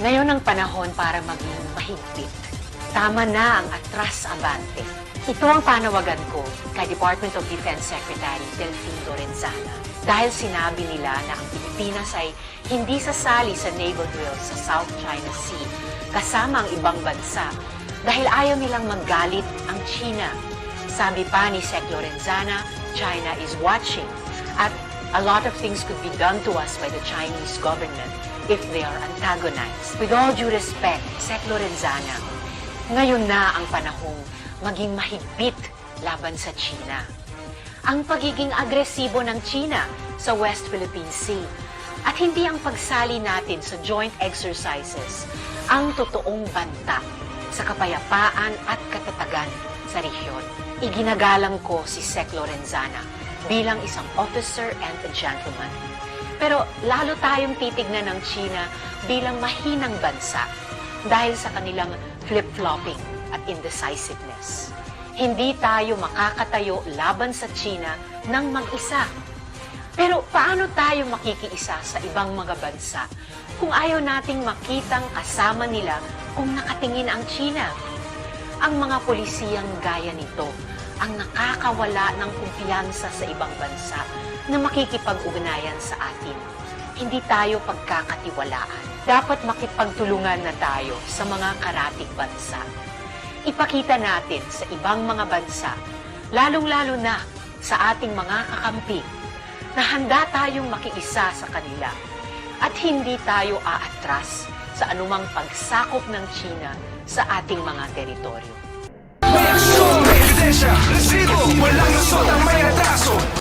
Ngayon ang panahon para maging mahigpit. Tama na ang atras abante. Ito ang panawagan ko kay Department of Defense Secretary Delphine Lorenzana. Dahil sinabi nila na ang Pilipinas ay hindi sasali sa naval drills sa South China Sea kasama ang ibang bansa dahil ayaw nilang magalit ang China. Sabi pa ni Sec Lorenzana, China is watching at a lot of things could be done to us by the Chinese government if they are antagonized. With all due respect, Sec Lorenzana, ngayon na ang panahong maging mahigpit laban sa China. Ang pagiging agresibo ng China sa West Philippine Sea at hindi ang pagsali natin sa joint exercises ang totoong banta sa kapayapaan at katatagan sa rehiyon. Iginagalang ko si Sec Lorenzana bilang isang officer and a gentleman. Pero lalo tayong titignan ng China bilang mahinang bansa dahil sa kanilang flip-flopping at indecisiveness. Hindi tayo makakatayo laban sa China ng mag-isa. Pero paano tayo makikiisa sa ibang mga bansa kung ayaw nating makitang kasama nila kung nakatingin ang China? Ang mga polisiyang gaya nito ang nakakawala ng kumpiyansa sa ibang bansa na makikipag-ugnayan sa atin. Hindi tayo pagkakatiwalaan. Dapat makipagtulungan na tayo sa mga karating bansa. Ipakita natin sa ibang mga bansa, lalong-lalo na sa ating mga kakampi, na handa tayong makiisa sa kanila at hindi tayo aatras sa anumang pagsakop ng China sa ating mga teritoryo.